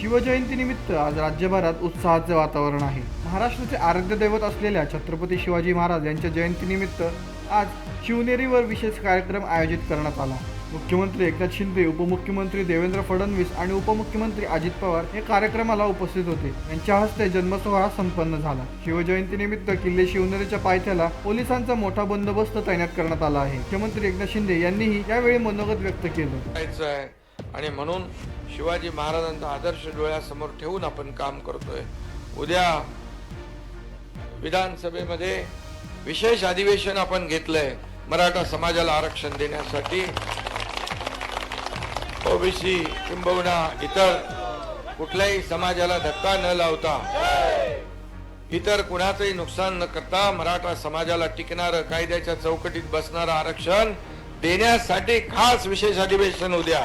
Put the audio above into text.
शिवजयंतीनिमित्त आज राज्यभरात उत्साहाचे वातावरण आहे. महाराष्ट्राचे आराध्य दैवत असलेल्या छत्रपती शिवाजी महाराज यांच्या जयंतीनिमित्त आज शिवनेरीवर विशेष कार्यक्रम आयोजित करण्यात आला. मुख्यमंत्री एकनाथ शिंदे उपमुख्यमंत्री देवेंद्र फडणवीस आणि उपमुख्यमंत्री अजित पवार हे कार्यक्रमाला उपस्थित होते. यांच्या हस्ते जन्मसोहळा संपन्न झाला. शिवजयंतीनिमित्त किल्ले शिवनेरीच्या पायथ्याला पोलिसांचा मोठा बंदोबस्त तैनात करण्यात आला आहे. मुख्यमंत्री एकनाथ शिंदे यांनीही यावेळी मनोगत व्यक्त केलं. आणि म्हणून शिवाजी महाराजांचा आदर्श डोळ्यासमोर ठेवून आपण काम करतोय. उद्या विधानसभेमध्ये विशेष अधिवेशन आपण घेतलंय मराठा समाजाला आरक्षण देण्यासाठी. ओबीसी किंबहुना इतर कुठल्याही समाजाला धक्का न लावता इतर कुणाचंही नुकसान न करता मराठा समाजाला टिकणारं कायद्याच्या चौकटीत बसणारं आरक्षण देण्यासाठी खास विशेष अधिवेशन उद्या.